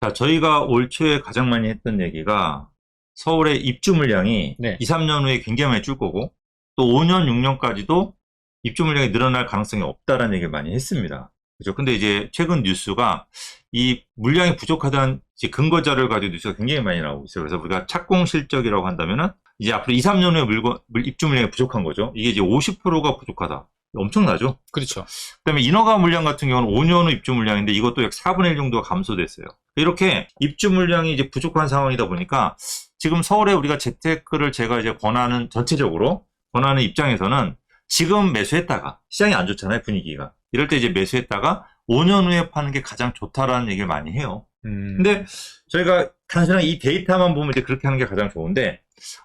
자, 저희가 올 초에 가장 많이 했던 얘기가 서울의 입주 물량이 네. 2, 3년 후에 굉장히 많이 줄 거고 또 5년, 6년까지도 입주 물량이 늘어날 가능성이 없다라는 얘기를 많이 했습니다. 그죠? 근데 이제 최근 뉴스가 이 물량이 부족하다는 이제 근거 자료를 가지고 뉴스가 굉장히 많이 나오고 있어요. 그래서 우리가 착공 실적이라고 한다면은 이제 앞으로 2, 3년 후에 물건, 물- 입주 물량이 부족한 거죠. 이게 이제 50%가 부족하다. 엄청나죠? 그렇죠. 그다음에 인허가 물량 같은 경우는 5년 후 입주 물량인데 이것도 약 4분의 1 정도가 감소됐어요. 이렇게 입주 물량이 이제 부족한 상황이다 보니까 지금 서울에 우리가 재테크를 제가 이제 권하는 전체적으로 권하는 입장에서는 지금 매수했다가 시장이 안 좋잖아요 분위기가 이럴 때 이제 매수했다가 5년 후에 파는 게 가장 좋다라는 얘기를 많이 해요. 음, 근데 저희가 단순하게 이 데이터만 보면 이제 그렇게 하는 게 가장 좋은데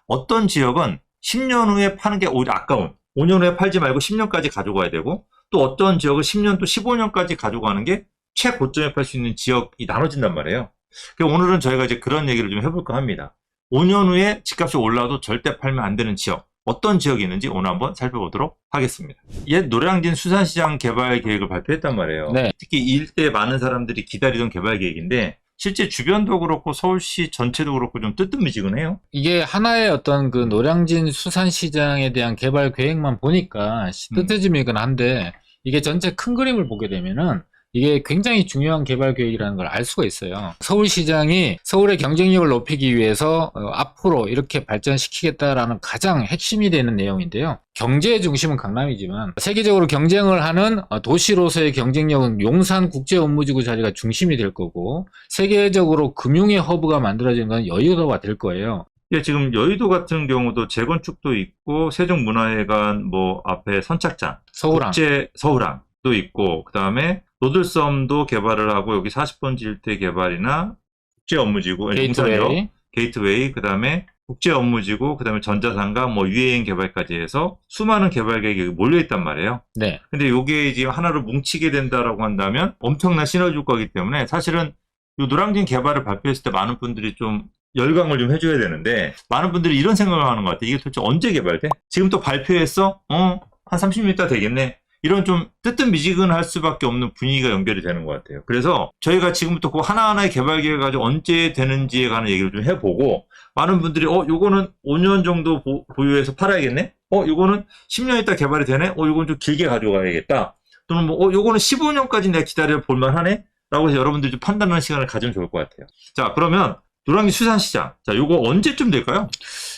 어떤 지역은 10년 후에 파는 게 오히려 아까운 5년 후에 팔지 말고 10년까지 가져가야 되고 또 어떤 지역은 10년 또 15년까지 가져가는 게 최고점에 팔 수 있는 지역이 나눠진단 말이에요. 그래서 오늘은 저희가 이제 그런 얘기를 좀 해볼까 합니다. 5년 후에 집값이 올라도 절대 팔면 안 되는 지역 어떤 지역이 있는지 오늘 한번 살펴보도록 하겠습니다. 옛 노량진 수산시장 개발 계획을 발표했단 말이에요. 네. 특히 이 일대 많은 사람들이 기다리던 개발 계획인데 실제 주변도 그렇고 서울시 전체도 그렇고 좀 뜨뜻미지근해요. 이게 하나의 어떤 그 노량진 수산시장에 대한 개발 계획만 보니까 시- 음. 뜨뜻미긴 한데 이게 전체 큰 그림을 보게 되면은 이게 굉장히 중요한 개발 계획이라는 걸 알 수가 있어요. 서울시장이 서울의 경쟁력을 높이기 위해서 어, 앞으로 이렇게 발전시키겠다라는 가장 핵심이 되는 내용인데요. 경제의 중심은 강남이지만 세계적으로 경쟁을 하는 어, 도시로서의 경쟁력은 용산 국제 업무지구 자리가 중심이 될 거고 세계적으로 금융의 허브가 만들어지는 건 여의도가 될 거예요. 예, 지금 여의도 같은 경우도 재건축도 있고 세종문화회관 뭐 앞에 선착장, 서울항. 국제 서울항도 있고 그 다음에 노들섬도 개발을 하고 여기 40번지 일대 개발이나 국제 업무지구 게이트웨이. 게이트웨이 그다음에 국제 업무지구 그다음에 전자상가 뭐 유해인 개발까지 해서 수많은 개발 계획이 몰려 있단 말이에요. 네. 근데 요게 지금 하나로 뭉치게 된다라고 한다면 엄청난 시너지 효과이기 때문에 사실은 요 노량진 개발을 발표했을 때 많은 분들이 좀 열광을 좀 해줘야 되는데 많은 분들이 이런 생각을 하는 것 같아요. 이게 도대체 언제 개발돼? 지금 또 발표했어? 어? 한 30년 있다 되겠네? 이런 좀 뜨뜻미지근할 수밖에 없는 분위기가 연결이 되는 것 같아요. 그래서 저희가 지금부터 그 하나하나의 개발 계획을 가지고 언제 되는지에 관한 얘기를 좀 해보고 많은 분들이 어 요거는 5년 정도 보, 보유해서 팔아야겠네? 어 요거는 10년 있다 개발이 되네? 어 요건 좀 길게 가져가야겠다. 또는 뭐, 어, 요거는 15년까지 내가 기다려 볼만하네? 라고 해서 여러분들이 좀 판단하는 시간을 가지면 좋을 것 같아요. 자, 그러면 노량진 수산시장. 자, 요거 언제쯤 될까요?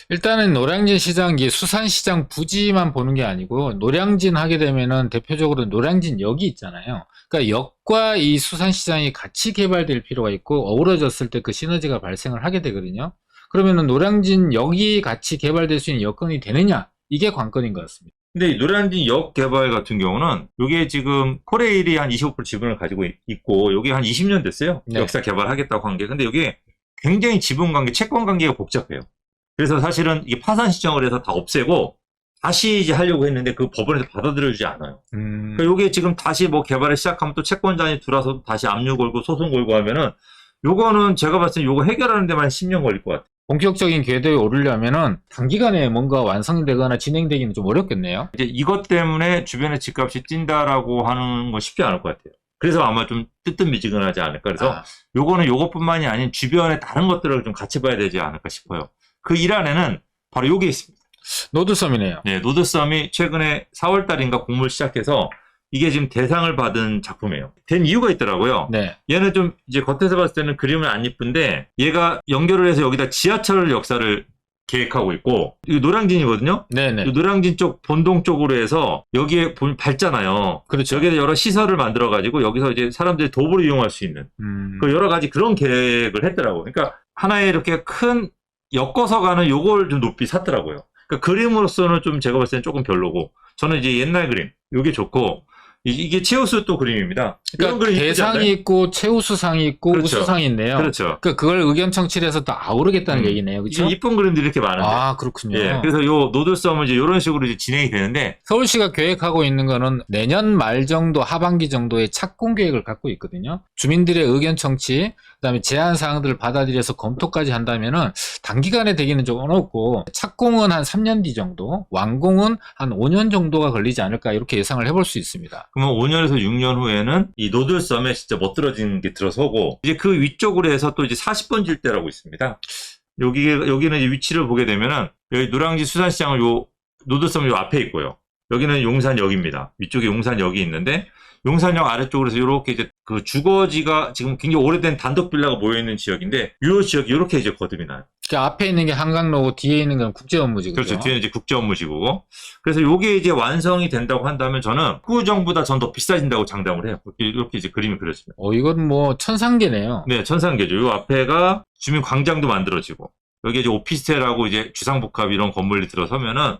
일단은 노량진 시장, 이게 수산시장 부지만 보는 게 아니고, 노량진 하게 되면은 대표적으로 노량진 역이 있잖아요. 그러니까 역과 이 수산시장이 같이 개발될 필요가 있고, 어우러졌을 때 그 시너지가 발생을 하게 되거든요. 그러면은 노량진 역이 같이 개발될 수 있는 여건이 되느냐? 이게 관건인 것 같습니다. 근데 이 노량진 역 개발 같은 경우는 요게 지금 코레일이 한 25% 지분을 가지고 있- 있고 요게 한 20년 됐어요. 네. 역사 개발하겠다고 한 게. 근데 요게 굉장히 지분 관계, 채권 관계가 복잡해요. 그래서 사실은 이게 파산 시정을 해서 다 없애고 다시 이제 하려고 했는데 그 법원에서 받아들여지지 않아요. 음, 그러니까 요게 지금 다시 뭐 개발을 시작하면 또 채권자니 들어와서 다시 압류 걸고 소송 걸고 하면은 요거는 제가 봤을 때 요거 해결하는 데만 10년 걸릴 것 같아요. 본격적인 궤도에 오르려면은 단기간에 뭔가 완성되거나 진행되기는 좀 어렵겠네요. 이제 이것 때문에 주변에 집값이 뛴다라고 하는 건 쉽지 않을 것 같아요. 그래서 아마 좀 뜨뜻미지근하지 않을까. 그래서 아, 요거는 요것뿐만이 아닌 주변의 다른 것들을 좀 같이 봐야 되지 않을까 싶어요. 그 일 안에는 바로 요게 있습니다. 노드섬이네요. 네, 노드썸이 최근에 4월 달인가 공모를 시작해서 이게 지금 대상을 받은 작품이에요. 된 이유가 있더라고요. 네. 얘는 좀 이제 겉에서 봤을 때는 그림은 안 이쁜데 얘가 연결을 해서 여기다 지하철 역사를 계획하고 있고 이거 노량진이거든요. 네네. 이 노량진 쪽 본동 쪽으로 해서 여기에 보면 밝잖아요. 그렇죠. 여기에 여러 시설을 만들어 가지고 여기서 이제 사람들이 도보를 이용할 수 있는 음, 그 여러 가지 그런 계획을 했더라고 요. 그러니까 하나의 이렇게 큰 엮어서 가는 요걸 좀 높이 샀더라고요. 그러니까 그림으로서는 좀 제가 봤을 때는 조금 별로고 저는 이제 옛날 그림 요게 좋고 이- 이게 최우수 또 그림입니다. 그러니까 그림 대상이? 있고 최우수상이 있고 그렇죠. 우수상이 있네요. 그렇죠. 그러니까 그걸 의견 청취를 해서 또 아우르겠다는 음. 얘기네요. 그렇죠? 이쁜 그림들이 이렇게 많은데. 아, 그렇군요. 예, 그래서 요 노드썸은 이제 이런 식으로 이제 진행이 되는데 서울시가 계획하고 있는 거는 내년 말 정도 하반기 정도의 착공 계획을 갖고 있거든요. 주민들의 의견 청취, 그다음에 제한 사항들을 받아들여서 검토까지 한다면은 단기간에 되기는 좀 어렵고 착공은 한 3년 뒤 정도, 완공은 한 5년 정도가 걸리지 않을까 이렇게 예상을 해볼 수 있습니다. 그러면 5년에서 6년 후에는 이 노들섬에 진짜 멋들어지는 게 들어서고 이제 그 위쪽으로 해서 또 이제 40번 질대라고 있습니다. 여기 여기는 위치를 보게 되면은 여기 노량진 수산시장은 요 노들섬 요 앞에 있고요. 여기는 용산역입니다. 위쪽에 용산역이 있는데 용산역 아래쪽으로 해서 이렇게 이제 그 주거지가 지금 굉장히 오래된 단독 빌라가 모여 있는 지역인데 요 지역이 이렇게 이제 거듭이 나요. 그 앞에 있는 게 한강로고 뒤에 있는 건 국제 업무지구죠. 그렇죠. 뒤에 이제 국제 업무지구고. 그래서 요게 이제 완성이 된다고 한다면 저는 구정보다 전 더 비싸진다고 장담을 해요. 이렇게, 이렇게 이제 그림이 그려집니다. 어, 이건 뭐 천상계네요. 네, 천상계죠. 요 앞에가 주민 광장도 만들어지고 여기 이제 오피스텔하고 이제 주상복합 이런 건물이 들어서면은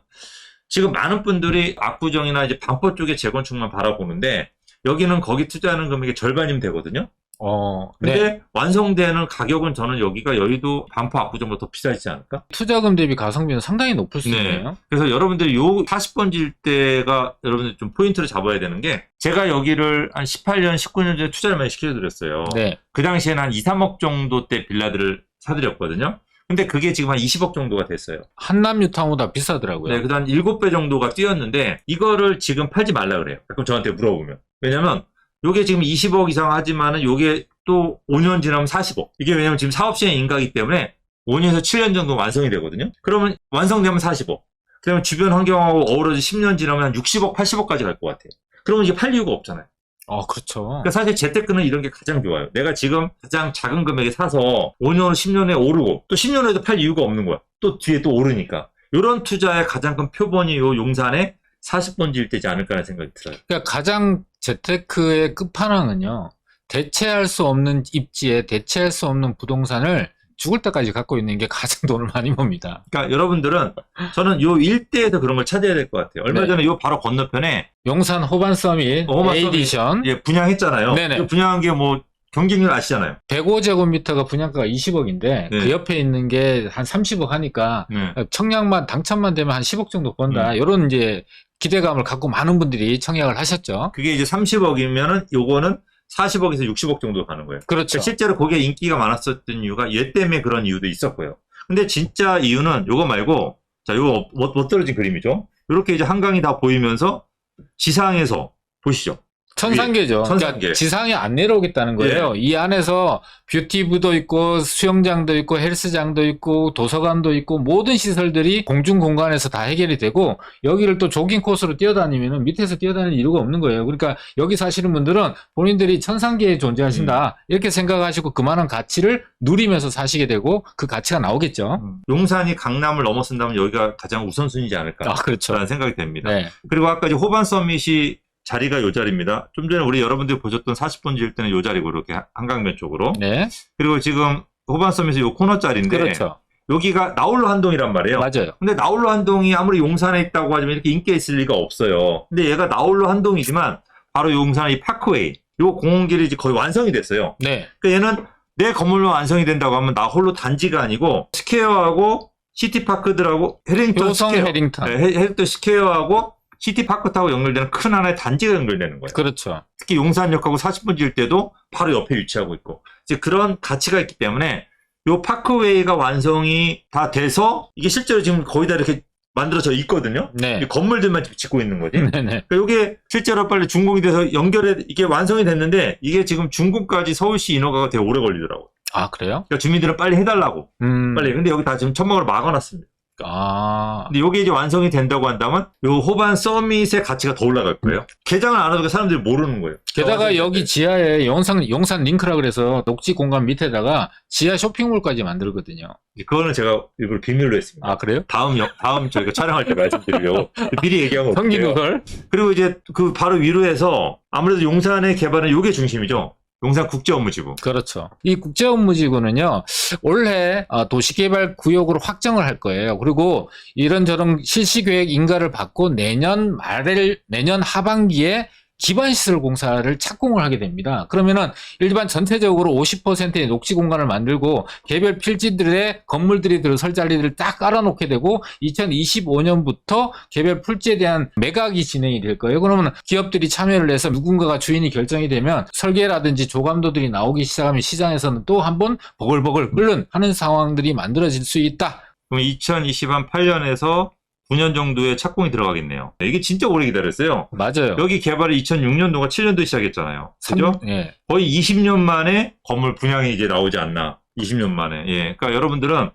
지금 많은 분들이 압구정이나 이제 반포 쪽의 재건축만 바라보는데 여기는 거기 투자하는 금액의 절반이면 되거든요. 어, 근데 네. 완성되는 가격은 저는 여기가 여의도 반포 압구정보다 더 비싸지 않을까? 투자금 대비 가성비는 상당히 높을 수 네. 있네요. 그래서 여러분들이 요 40번 질 때가 여러분들 좀 포인트를 잡아야 되는 게 제가 여기를 한 18년, 19년 전에 투자를 많이 시켜드렸어요. 네. 그 당시에는 한 2, 3억 정도 대 빌라들을 사드렸거든요. 근데 그게 지금 한 20억 정도가 됐어요. 한남 유타보다 비싸더라고요. 네, 그다음 7배 정도가 뛰었는데 이거를 지금 팔지 말라 그래요. 가끔 저한테 물어보면. 왜냐면 요게 지금 20억 이상 하지만은 요게 또 5년 지나면 40억. 이게 왜냐면 지금 사업 시행 인가기 때문에 5년에서 7년 정도 완성이 되거든요. 그러면 완성되면 40억. 그러면 주변 환경하고 어우러져 10년 지나면 한 60억, 80억까지 갈 것 같아요. 그러면 이게 팔 이유가 없잖아요. 어, 그렇죠. 그러니까 사실 재테크는 이런 게 가장 좋아요. 내가 지금 가장 작은 금액에 사서 5년, 10년에 오르고 또 10년 후에도 팔 이유가 없는 거야. 또 뒤에 또 오르니까. 이런 투자의 가장 큰 표본이 요 용산에 40번지일 때지 않을까라는 생각이 들어요. 그러니까 가장 재테크의 끝판왕은요. 대체할 수 없는 입지에 대체할 수 없는 부동산을 죽을 때까지 갖고 있는 게 가장 돈을 많이 봅니다. 그러니까 여러분들은 저는 요 일대에서 그런 걸 찾아야 될 것 같아요. 얼마 네. 전에 요 바로 건너편에 용산 호반 서밋 어, 호반 에이디션 예, 분양했잖아요. 네네. 그 분양한 게 뭐 경쟁률 아시잖아요. 105제곱미터가 분양가가 20억인데 네. 그 옆에 있는 게 한 30억 하니까 네. 청약만 당첨만 되면 한 10억 정도 번다. 이런 이제 기대감을 갖고 많은 분들이 청약을 하셨죠. 그게 이제 30억이면은 요거는 40억에서 60억 정도 가는 거예요. 그렇죠. 실제로 거기에 인기가 많았었던 이유가 얘 때문에 그런 이유도 있었고요. 근데 진짜 이유는 요거 말고 자 요거 못, 못 떨어진 그림이죠. 이렇게 이제 한강이 다 보이면서 지상에서 보시죠. 천상계죠. 천상계. 그러니까 지상에 안 내려오겠다는 거예요. 이 안에서 뷰티부도 있고 수영장도 있고 헬스장도 있고 도서관도 있고 모든 시설들이 공중 공간에서 다 해결이 되고 여기를 또 조깅 코스로 뛰어다니면 밑에서 뛰어다닐 이유가 없는 거예요. 그러니까 여기 사시는 분들은 본인들이 천상계에 존재하신다 이렇게 생각하시고 그만한 가치를 누리면서 사시게 되고 그 가치가 나오겠죠. 용산이 강남을 넘어선다면 여기가 가장 우선순위지 않을까. 아 그렇죠. 라는 생각이 됩니다. 네. 그리고 아까 호반 서밋이 자리가 요 자리입니다. 좀 전에 우리 여러분들이 보셨던 40번 지을 때는 요 자리고 이렇게 한강변 쪽으로. 네. 그리고 지금 호반 서밋이 요 코너 자리인데 그렇죠. 여기가 나홀로 한동이란 말이에요. 맞아요. 근데 나홀로 한동이 아무리 용산에 있다고 하지만 이렇게 인기가 있을 리가 없어요. 근데 얘가 나홀로 한동이지만 바로 용산의 이 파크웨이, 요 공원길이 이제 거의 완성이 됐어요. 네. 그러니까 얘는 내 건물로 완성이 된다고 하면 나홀로 단지가 아니고 스퀘어하고 시티파크들하고 해링턴 효성 스퀘어, 해링턴. 네, 해- 해링턴 스퀘어하고 시티파크 타고 연결되는 큰 하나의 단지가 연결되는 거예요. 그렇죠. 특히 용산역하고 40분 지을 때도 바로 옆에 위치하고 있고 이제 그런 가치가 있기 때문에 요 파크웨이가 완성이 다 돼서 이게 실제로 지금 거의 다 이렇게 만들어져 있거든요. 네. 이 건물들만 짓고 있는 거지. 네네. 그러니까 이게 실제로 빨리 준공이 돼서 연결해 이게 완성이 됐는데 이게 지금 준공까지 서울시 인허가가 되게 오래 걸리더라고. 아 그래요? 그러니까 주민들은 빨리 해달라고 음. 빨리. 근데 여기 다 지금 천막으로 막아놨습니다. 아. 근데 이게 이제 완성이 된다고 한다면 요 호반 서밋의 가치가 더 올라갈 거예요. 개장을 안 하니까 사람들이 모르는 거예요. 게다가 완성이 여기 됐대. 지하에 용산, 용산 링크라 그래서 녹지 공간 밑에다가 지하 쇼핑몰까지 만들거든요. 그거는 제가 일부러 비밀로 했습니다. 아, 그래요? 다음 역- 다음 저희가 촬영할 때 말씀드리려고 미리 얘기하면 성기 어때요? 그걸? 그리고 이제 그 바로 위로 해서 아무래도 용산의 개발은 요게 중심이죠. 용산 국제업무지구. 그렇죠. 이 국제업무지구는요, 올해 아, 도시개발구역으로 확정을 할 거예요. 그리고 이런저런 실시계획 인가를 받고 내년 말을, 내년 하반기에 기반 시설 공사를 착공을 하게 됩니다. 그러면은 일반 전체적으로 50%의 녹지 공간을 만들고 개별 필지들의 건물들이 들어설 자리들을 딱 깔아놓게 되고 2025년부터 개별 풀지에 대한 매각이 진행이 될 거예요. 그러면 기업들이 참여를 해서 누군가가 주인이 결정이 되면 설계라든지 조감도들이 나오기 시작하면 시장에서는 또 한 번 버글버글 끓는 하는 상황들이 만들어질 수 있다. 그럼 2028년에서 9년 정도의 착공이 들어가겠네요. 이게 진짜 오래 기다렸어요. 맞아요. 여기 개발이 2006년도가 7년도에 시작했잖아요. 그죠? 삼- 예. 거의 20년 만에 건물 분양이 이제 나오지 않나. 20년 만에. 예. 그러니까 여러분들은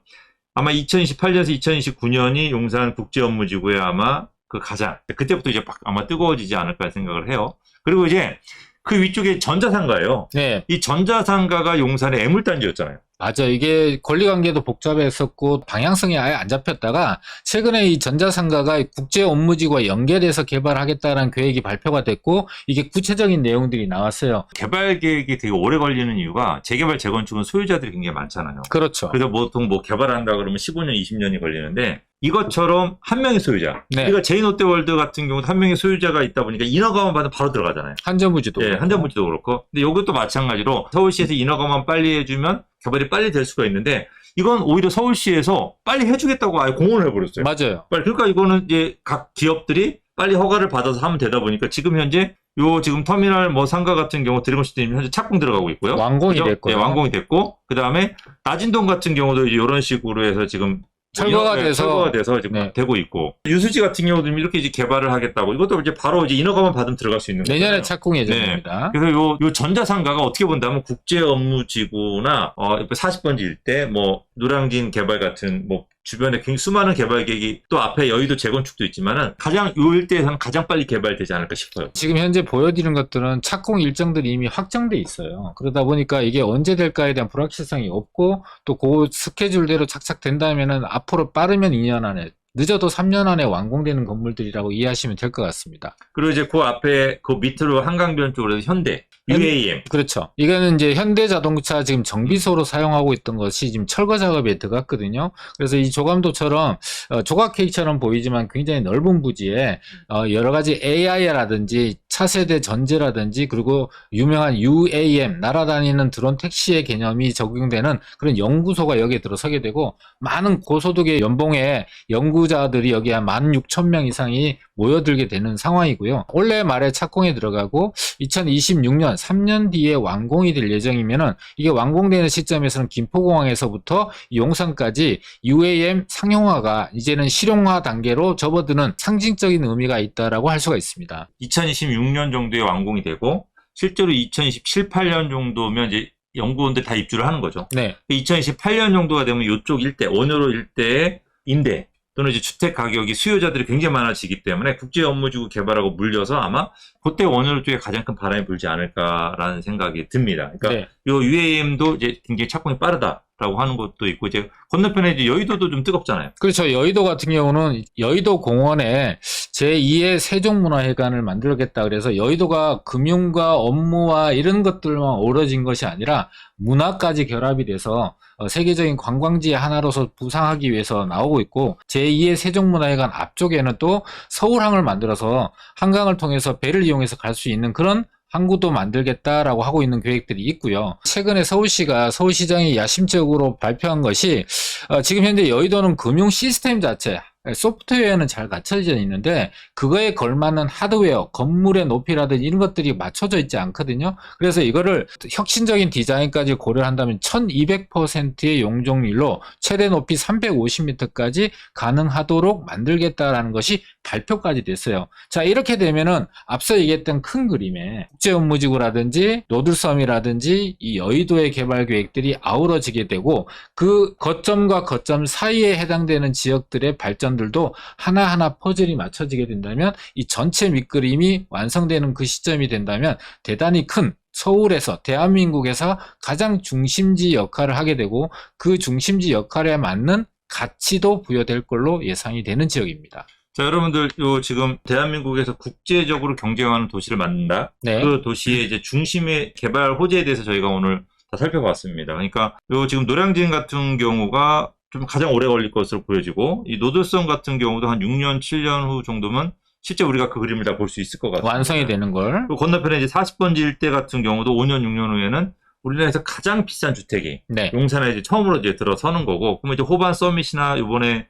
아마 2028년에서 2029년이 용산 국제업무지구에 아마 그 가장 그때부터 이제 막 아마 뜨거워지지 않을까 생각을 해요. 그리고 이제 그 위쪽에 전자상가예요. 네, 이 전자상가가 용산의 애물단지였잖아요. 맞아. 이게 권리 관계도 복잡했었고 방향성이 아예 안 잡혔다가 최근에 이 전자상가가 국제 업무지구와 연계돼서 개발하겠다는 계획이 발표가 됐고 이게 구체적인 내용들이 나왔어요. 개발 계획이 되게 오래 걸리는 이유가 재개발 재건축은 소유자들이 굉장히 많잖아요. 그렇죠. 그래서 보통 뭐 개발한다 그러면 15년, 20년이 걸리는데 이것처럼 한 명의 소유자. 네. 그러니까 제이롯데월드 같은 경우도 한 명의 소유자가 있다 보니까 인허가만 받으면 바로 들어가잖아요. 한전부지도. 예. 한전부지도 그렇고. 근데 이것도 마찬가지로 서울시에서 인허가만 빨리 해주면 개발이 빨리 될 수가 있는데 이건 오히려 서울시에서 빨리 해주겠다고 아예 공언을 해버렸어요. 맞아요. 빨리. 그러니까 이거는 이제 각 기업들이 빨리 허가를 받아서 하면 되다 보니까 지금 현재 요 지금 터미널 뭐 상가 같은 경우 드래곤시티는 현재 착공 들어가고 있고요. 완공이 그죠? 됐고요. 네, 완공이 됐고 그 다음에 나진동 같은 경우도 이런 식으로 해서 지금 철거가 네, 돼서- 철거가 돼서 지금 네. 되고 있고 유수지 같은 경우도 이렇게 이제 개발을 하겠다고 이것도 이제 바로 이제 인허가만 받으면 들어갈 수 있는 내년에 거잖아요. 착공 예정입니다. 그래서 요, 요 전자상가가 어떻게 본다면 국제 업무지구나, 어, 40번지 일대, 뭐, 노량진 개발 같은, 뭐, 주변에 굉장히 수많은 개발 계획이 또 앞에 여의도 재건축도 있지만은 가장 요 일대에서는 가장 빨리 개발되지 않을까 싶어요. 지금 현재 보여드리는 것들은 착공 일정들이 이미 확정돼 있어요. 그러다 보니까 이게 언제 될까에 대한 불확실성이 없고 또 그 스케줄대로 착착 된다면은 앞으로 빠르면 2년 안에 늦어도 3년 안에 완공되는 건물들이라고 이해하시면 될 것 같습니다. 그리고 이제 그 앞에, 그 밑으로 한강변 쪽으로 해서 현대, UAM. 그렇죠. 이거는 이제 현대자동차 지금 정비소로 사용하고 있던 것이 지금 철거 작업에 들어갔거든요. 그래서 이 조감도처럼 어, 조각 케이크처럼 보이지만 굉장히 넓은 부지에 어, 여러 가지 AI라든지 차세대 전제라든지 그리고 유명한 UAM 날아다니는 드론 택시의 개념이 적용되는 그런 연구소가 여기에 들어서게 되고 많은 고소득의 연봉의 연구 자들이 여기에 한 16,000명 이상이 모여들게 되는 상황이고요. 올해 말에 착공에 들어가고 2026년 3년 뒤에 완공이 될 예정이면은 이게 완공되는 시점에서는 김포공항에서부터 용산까지 UAM 상용화가 이제는 실용화 단계로 접어드는 상징적인 의미가 있다라고 할 수가 있습니다. 2026년 정도에 완공이 되고, 실제로 2027, 8년 정도면 이제 연구원들 다 입주를 하는 거죠. 네, 2028년 정도가 되면 이쪽 일대, 원효로 일대의 임대 또는 이제 주택 가격이 수요자들이 굉장히 많아지기 때문에 국제 업무지구 개발하고 물려서 아마 그때 원효로 쪽에 가장 큰 바람이 불지 않을까라는 생각이 듭니다. 그러니까 네, 요 UAM도 이제 굉장히 착공이 빠르다 라고 하는 것도 있고 이제 건너편에 이제 여의도도 좀 뜨겁잖아요. 그렇죠. 여의도 같은 경우는 여의도 공원에 제2의 세종문화회관을 만들겠다 그래서 여의도가 금융과 업무와 이런 것들만 어우러진 것이 아니라 문화까지 결합이 돼서 어, 세계적인 관광지의 하나로서 부상하기 위해서 나오고 있고 제2의 세종문화회관 앞쪽에는 또 서울항을 만들어서 한강을 통해서 배를 이용해서 갈 수 있는 그런 항구도 만들겠다라고 하고 있는 계획들이 있고요. 최근에 서울시가 서울시장이 야심적으로 발표한 것이 어, 지금 현재 여의도는 금융 시스템 자체 소프트웨어는 잘 갖춰져 있는데 그거에 걸맞는 하드웨어, 건물의 높이라든지 이런 것들이 맞춰져 있지 않거든요. 그래서 이거를 혁신적인 디자인까지 고려한다면 1200%의 용적률로 최대 높이 350m까지 가능하도록 만들겠다라는 것이 발표까지 됐어요. 자, 이렇게 되면은 앞서 얘기했던 큰 그림에 국제 업무지구라든지 노들섬이라든지 이 여의도의 개발 계획들이 아우러지게 되고 그 거점과 거점 사이에 해당되는 지역들의 발전 들도 하나하나 퍼즐이 맞춰지게 된다면 이 전체 밑그림이 완성되는 그 시점이 된다면 대단히 큰 서울에서 대한민국에서 가장 중심지 역할을 하게 되고 그 중심지 역할에 맞는 가치도 부여될 걸로 예상이 되는 지역입니다. 자, 여러분들, 요 지금 대한민국에서 국제적으로 경쟁하는 도시를 만든다. 네. 그 도시의 이제 중심의 개발 호재에 대해서 저희가 오늘 다 살펴봤습니다. 그러니까 요 지금 노량진 같은 경우가 좀 가장 오래 걸릴 것으로 보여지고 이 노들성 같은 경우도 한 6년, 7년 후 정도면 실제 우리가 그 그림을 다 볼 수 있을 것 같아요. 완성이 되는 걸. 그 건너편에 이제 40번지 일대 같은 경우도 5년, 6년 후에는 우리나라에서 가장 비싼 주택이 네. 용산에 이제 처음으로 이제 들어서는 거고, 그러면 이제 호반 서밋이나 이번에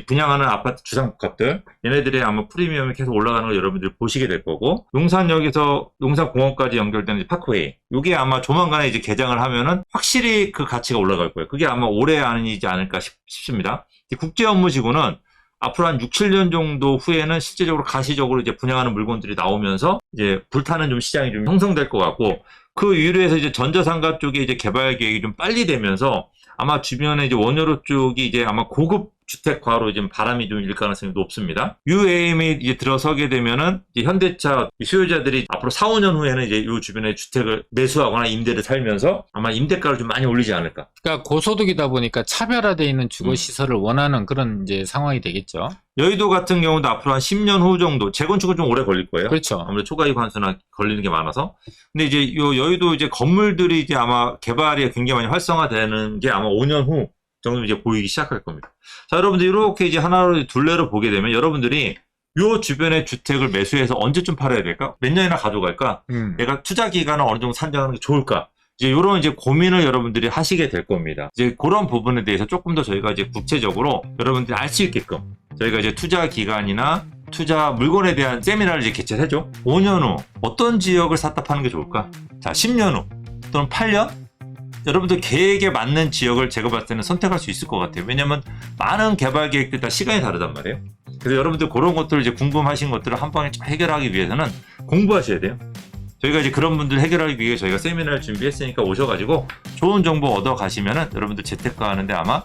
분양하는 아파트 주상복합들, 얘네들의 아마 프리미엄이 계속 올라가는 걸 여러분들이 보시게 될 거고, 용산역에서 용산공원까지 연결되는 파크웨이, 이게 아마 조만간에 이제 개장을 하면은 확실히 그 가치가 올라갈 거예요. 그게 아마 올해 아니지 않을까 싶, 습니다 국제 업무지구는 앞으로 한 6, 7년 정도 후에는 실제적으로 가시적으로 이제 분양하는 물건들이 나오면서 이제 불타는 좀 시장이 좀 형성될 것 같고 그 이후에서 이제 전자상가 쪽에 이제 개발 계획이 좀 빨리 되면서 아마 주변에 이제 원효로 쪽이 이제 아마 고급 주택화로 지금 바람이 좀 일 가능성이 높습니다. UAM이 이제 들어서게 되면은 이제 현대차 수요자들이 앞으로 4, 5년 후에는 이제 이 주변에 주택을 매수하거나 임대를 살면서 아마 임대가를 좀 많이 올리지 않을까. 그러니까 고소득이다 보니까 차별화되어 있는 주거 음. 시설을 원하는 그런 이제 상황이 되겠죠. 여의도 같은 경우도 앞으로 한 10년 후 정도 재건축은 좀 오래 걸릴 거예요. 그렇죠. 아무래도 초과이익 환수나 걸리는 게 많아서. 근데 이제 요 여의도 이제 건물들이 이제 아마 개발이 굉장히 많이 활성화되는 게 아마 5년 후 정도 이제 보이기 시작할 겁니다. 자, 여러분들 이렇게 이제 하나로 둘레로 보게 되면 여러분들이 요 주변의 주택을 매수해서 언제쯤 팔아야 될까? 몇 년이나 가져갈까? 음. 내가 투자 기간을 어느 정도 산정하는 게 좋을까? 이제 이런 이제 고민을 여러분들이 하시게 될 겁니다. 이제 그런 부분에 대해서 조금 더 저희가 이제 구체적으로 여러분들이 알 수 있게끔 저희가 이제 투자 기간이나 투자 물건에 대한 세미나를 이제 개최를 해줘. 5년 후 어떤 지역을 샀다 파는 게 좋을까? 자, 10년 후 또는 8년? 여러분들 계획에 맞는 지역을 제가 봤을 때는 선택할 수 있을 것 같아요. 왜냐면 많은 개발 계획들 다 시간이 다르단 말이에요. 그래서 여러분들 그런 것들을 이제 궁금하신 것들을 한 방에 좀 해결하기 위해서는 공부하셔야 돼요. 저희가 이제 그런 분들 해결하기 위해 저희가 세미나를 준비했으니까 오셔가지고 좋은 정보 얻어 가시면은 여러분들 재테크 하는데 아마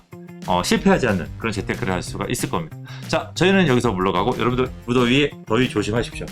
어, 실패하지 않는 그런 재테크를 할 수가 있을 겁니다. 자, 저희는 여기서 물러가고 여러분들 무더위에 더위 조심하십시오.